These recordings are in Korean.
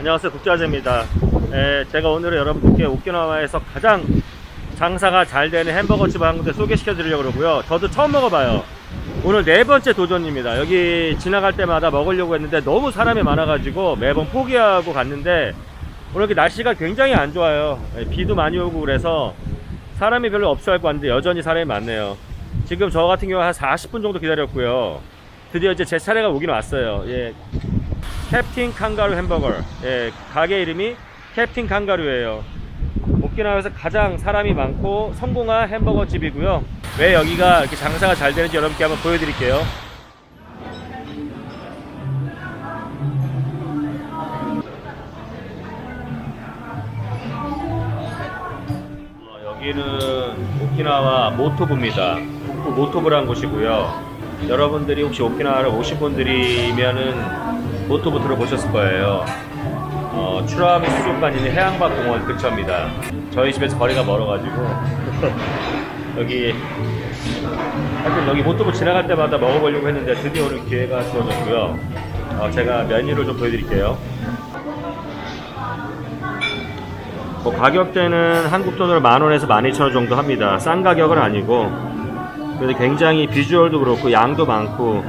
안녕하세요. 국자재입니다. 에, 제가 오늘은 여러분들께 오키나와에서 가장 장사가 잘 되는 햄버거집을 한 군데 소개시켜 드리려고 그러고요. 저도 처음 먹어봐요. 오늘 네 번째 도전입니다. 여기 지나갈 때마다 먹으려고 했는데 너무 사람이 많아가지고 매번 포기하고 갔는데 오늘 이렇게 날씨가 굉장히 안 좋아요. 에, 비도 많이 오고 그래서 사람이 별로 없어 할것 같은데 여전히 사람이 많네요. 지금 저 같은 경우 한 40분 정도 기다렸고요. 드디어 이제 제 차례가 오긴 왔어요. 예, 캡틴 칸가루 햄버거. 예, 가게 이름이 캡틴 칸가루예요. 오키나와에서 가장 사람이 많고 성공한 햄버거 집이고요. 왜 여기가 이렇게 장사가 잘 되는지 여러분께 한번 보여드릴게요. 어, 여기는 오키나와 모토부입니다. 모토부라는 곳이고요. 여러분들이 혹시 오키나와를 오신 분들이면은 모토부 들어보셨을 거예요. 어, 추라미 수족관 있는 해양박 공원 근처입니다. 저희 집에서 거리가 멀어가지고 여기 하여튼 여기 모토부 지나갈 때마다 먹어보려고 했는데 드디어 오늘 기회가 주어졌고요. 어, 제가 메뉴를 좀 보여드릴게요. 뭐 가격대는 한국 돈으로 만 원에서 만 이천 원 정도 합니다. 싼 가격은 아니고 그래도 굉장히 비주얼도 그렇고 양도 많고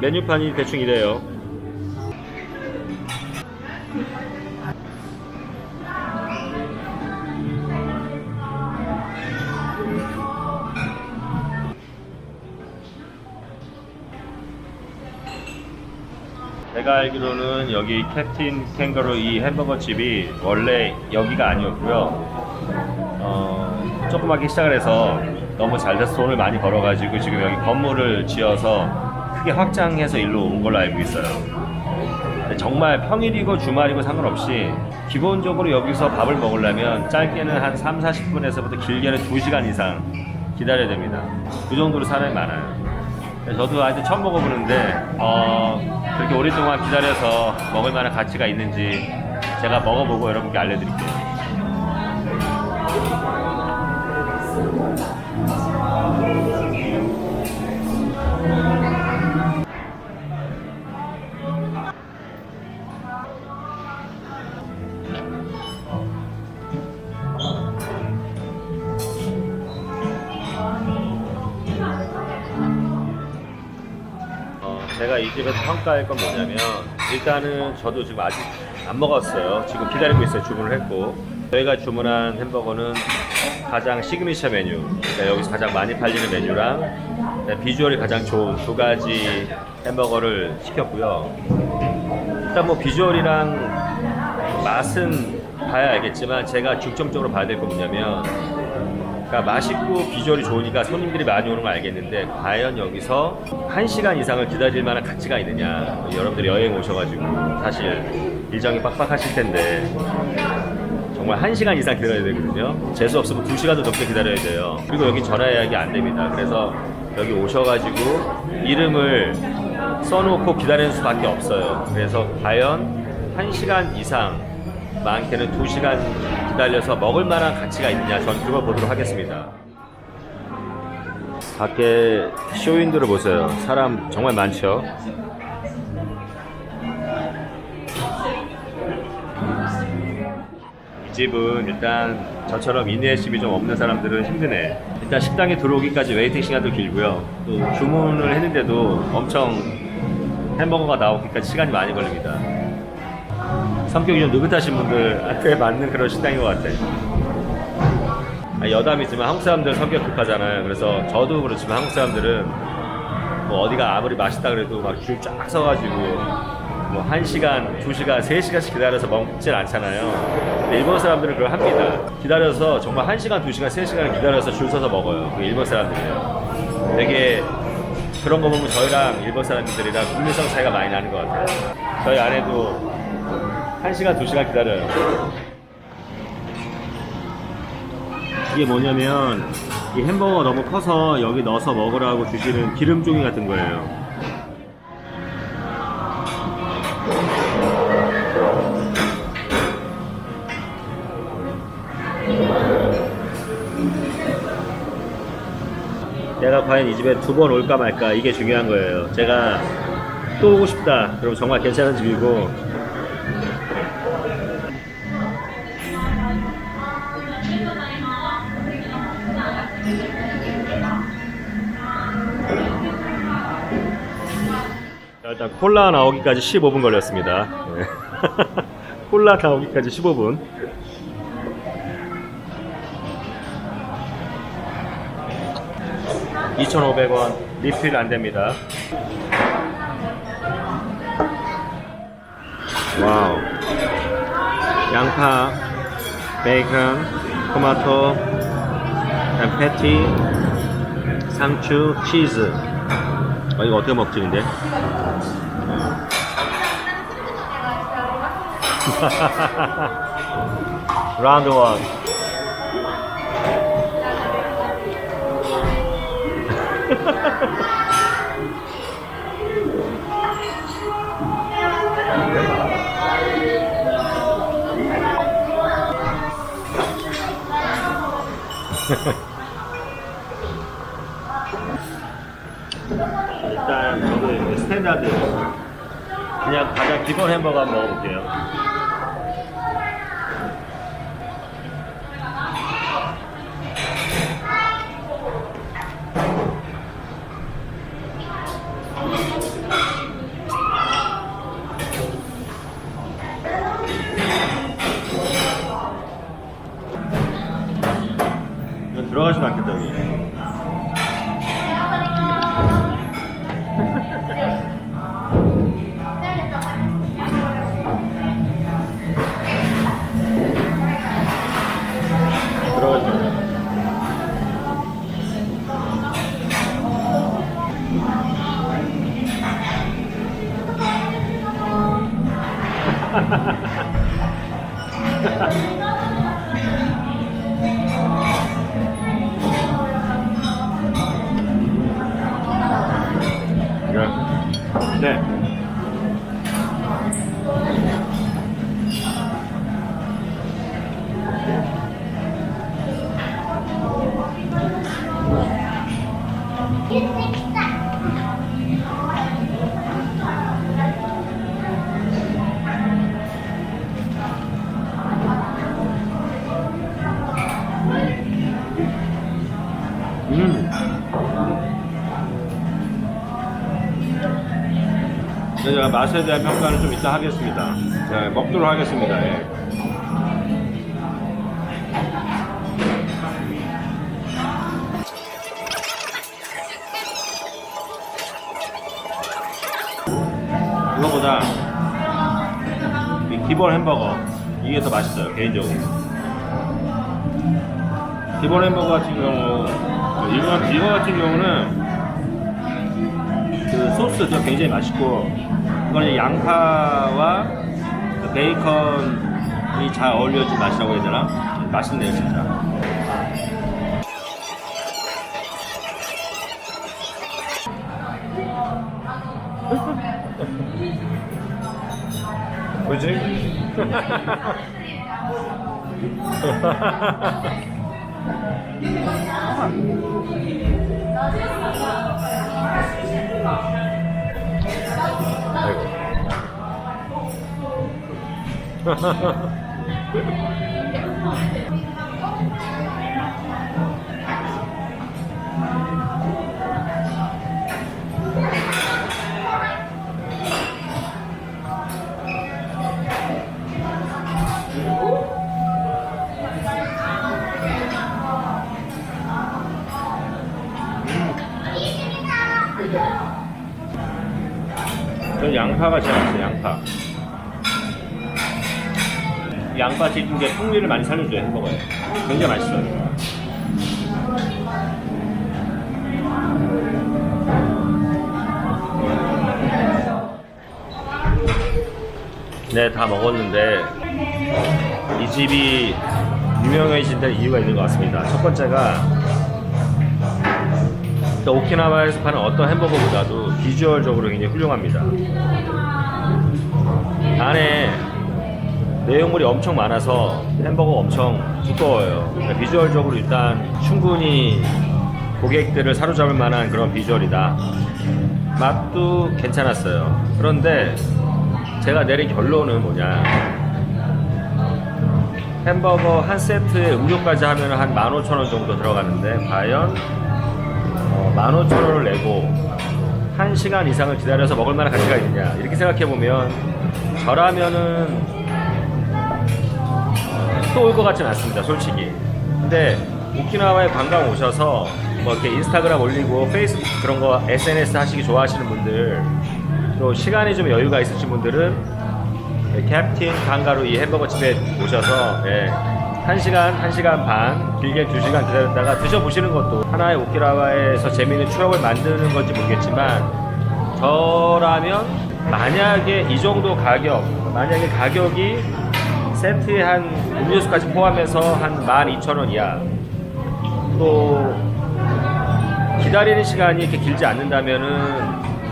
메뉴판이 대충 이래요. 제가 알기로는 여기 캡틴 캥거루 이 햄버거 집이 원래 여기가 아니었고요. 어, 조그맣게 시작을 해서 너무 잘 돼서 돈을 많이 벌어가지고 지금 여기 건물을 지어서 크게 확장해서 일로 온 걸로 알고 있어요. 정말 평일이고 주말이고 상관없이 기본적으로 여기서 밥을 먹으려면 짧게는 한 3, 40분에서부터 길게는 2시간 이상 기다려야 됩니다. 그 정도로 사람이 많아요. 저도 아직 처음 먹어보는데 어, 그렇게 오랫동안 기다려서 먹을 만한 가치가 있는지 제가 먹어보고 여러분께 알려드릴게요. 제가 이 집에서 평가할 건 뭐냐면 일단은 저도 지금 아직 안 먹었어요. 지금 기다리고 있어요. 주문을 했고 저희가 주문한 햄버거는 가장 시그니처 메뉴, 그러니까 여기서 가장 많이 팔리는 메뉴랑 그다음에 비주얼이 가장 좋은 두 가지 햄버거를 시켰고요. 일단 뭐 비주얼이랑 맛은 봐야 알겠지만 제가 중점적으로 봐야 될 건 뭐냐면 그러니까 맛있고 비주얼이 좋으니까 손님들이 많이 오는 걸 알겠는데 과연 여기서 한 시간 이상을 기다릴 만한 가치가 있느냐. 여러분들이 여행 오셔가지고 사실 일정이 빡빡하실 텐데 정말 한 시간 이상 기다려야 되거든요. 재수 없으면 두 시간도 넘게 기다려야 돼요. 그리고 여기 전화 예약이 안 됩니다. 그래서 여기 오셔가지고 이름을 써놓고 기다리는 수밖에 없어요. 그래서 과연 한 시간 이상 많게는 2시간 기다려서 먹을 만한 가치가 있느냐 전 그걸 보도록 하겠습니다. 밖에 쇼윈도를 보세요. 사람 정말 많죠? 이 집은 일단 저처럼 인내심이 좀 없는 사람들은 힘드네. 일단 식당에 들어오기까지 웨이팅 시간도 길고요. 또 주문을 했는데도 엄청 햄버거가 나오기까지 시간이 많이 걸립니다 성격이 좀 느긋하신 분들한테 맞는 그런 식당인 것 같아요. 아, 여담이지만 한국 사람들 성격 급하잖아요. 그래서 저도 그렇지만 한국 사람들은 뭐 어디가 아무리 맛있다 그래도 막 줄 쫙 서가지고 뭐 1시간, 2시간, 3시간씩 기다려서 먹질 않잖아요. 일본 사람들은 그걸 합니다. 기다려서 정말 1시간, 2시간, 3시간 기다려서 줄 서서 먹어요. 그 일본 사람들이요. 되게 그런 거 보면 저희랑 일본 사람들이랑 국민성 차이가 많이 나는 것 같아요. 저희 아내도 1시간, 2시간 기다려요. 이게 뭐냐면 이 햄버거가 너무 커서 여기 넣어서 먹으라고 주시는 기름 종이 같은 거예요. 내가 과연 이 집에 두 번 올까 말까 이게 중요한 거예요. 제가 또 오고 싶다. 그럼 정말 괜찮은 집이고 일단 콜라 나오기까지 15분 걸렸습니다. 네. 콜라 나오기까지 15분. (2,500원) 리필 안 됩니다. 와우. 양파, 베이컨, 토마토, 패티, 상추, 치즈. 어, 이거 어떻게 먹지 근데? 라운드 원. 일단 저도 스탠다드 그냥 가장 기본 햄버거 한번 먹어볼게요. 들어가지도 않겠다 여기. 않겠다. 네. 제가 맛에 대한 평가는 좀 이따 하겠습니다. 자, 먹도록 하겠습니다. 예. 이거보다 이 기본 햄버거 이게 더 맛있어요 개인적으로. 기본 햄버거 같은 경우 이거 이거 같은 경우는 그 소스도 굉장히 맛있고 이거는 이제 양파와 그 베이컨이 잘 어울려진 맛이라고 해야 되나? 맛있네요 진짜 그지? 양파가 제 양파 튀긴 게 풍미를 많이 살려줘요 햄버거에 굉장히 맛있어요. 네 다 먹었는데 이 집이 유명해진 데 이유가 있는 것 같습니다. 첫 번째가 또 오키나와에서 파는 어떤 햄버거보다도 비주얼적으로 굉장히 훌륭합니다. 안에 내용물이 엄청 많아서 햄버거가 엄청 두꺼워요. 그러니까 비주얼적으로 일단 충분히 고객들을 사로잡을 만한 그런 비주얼이다. 맛도 괜찮았어요. 그런데 제가 내린 결론은 뭐냐. 햄버거 한 세트에 음료까지 하면 한 15,000원 정도 들어가는데 과연 어, 15,000원을 내고 한 시간 이상을 기다려서 먹을 만한 가치가 있느냐 이렇게 생각해 보면 저라면은 또 올 것 같지는 않습니다, 솔직히. 근데 오키나와에 관광 오셔서 뭐 이렇게 인스타그램 올리고 페이스북 그런 거 SNS 하시기 좋아하시는 분들 또 시간이 좀 여유가 있으신 분들은 캡틴 강가루 이 햄버거 집에 오셔서 예, 1시간, 1시간 반, 길게 2시간 기다렸다가 드셔보시는 것도 하나의 오키나와에서 재미있는 추억을 만드는 건지 모르겠지만 저라면 만약에 이 정도 가격, 만약에 가격이 세트에 한 음료수까지 포함해서 한 12,000원 이하 또 기다리는 시간이 이렇게 길지 않는다면은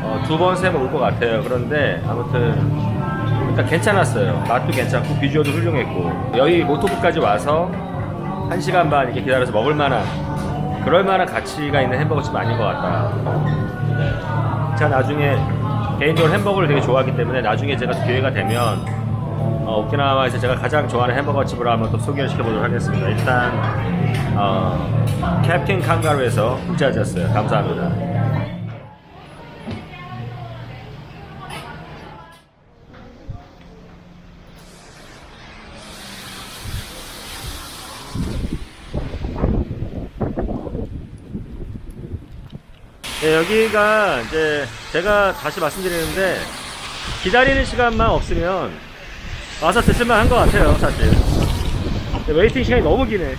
어, 두 번, 세 번 올 것 같아요. 그런데 아무튼 일단 괜찮았어요. 맛도 괜찮고 비주얼도 훌륭했고 여기 모토부까지 와서 한 시간 반 이렇게 기다려서 먹을 만한 그럴 만한 가치가 있는 햄버거집 아닌 것 같다. 네. 제가 나중에 개인적으로 햄버거를 되게 좋아하기 때문에 나중에 제가 기회가 되면 어, 오키나와에서 제가 가장 좋아하는 햄버거 집으로 한번 또 소개를 시켜보도록 하겠습니다. 일단 어, 캡틴 칸가루에서 문자였어요. 감사합니다. 네, 여기가 이제 제가 다시 말씀드리는데 기다리는 시간만 없으면 와서 드실만 한 것 같아요, 사실. 웨이팅 시간이 너무 기네.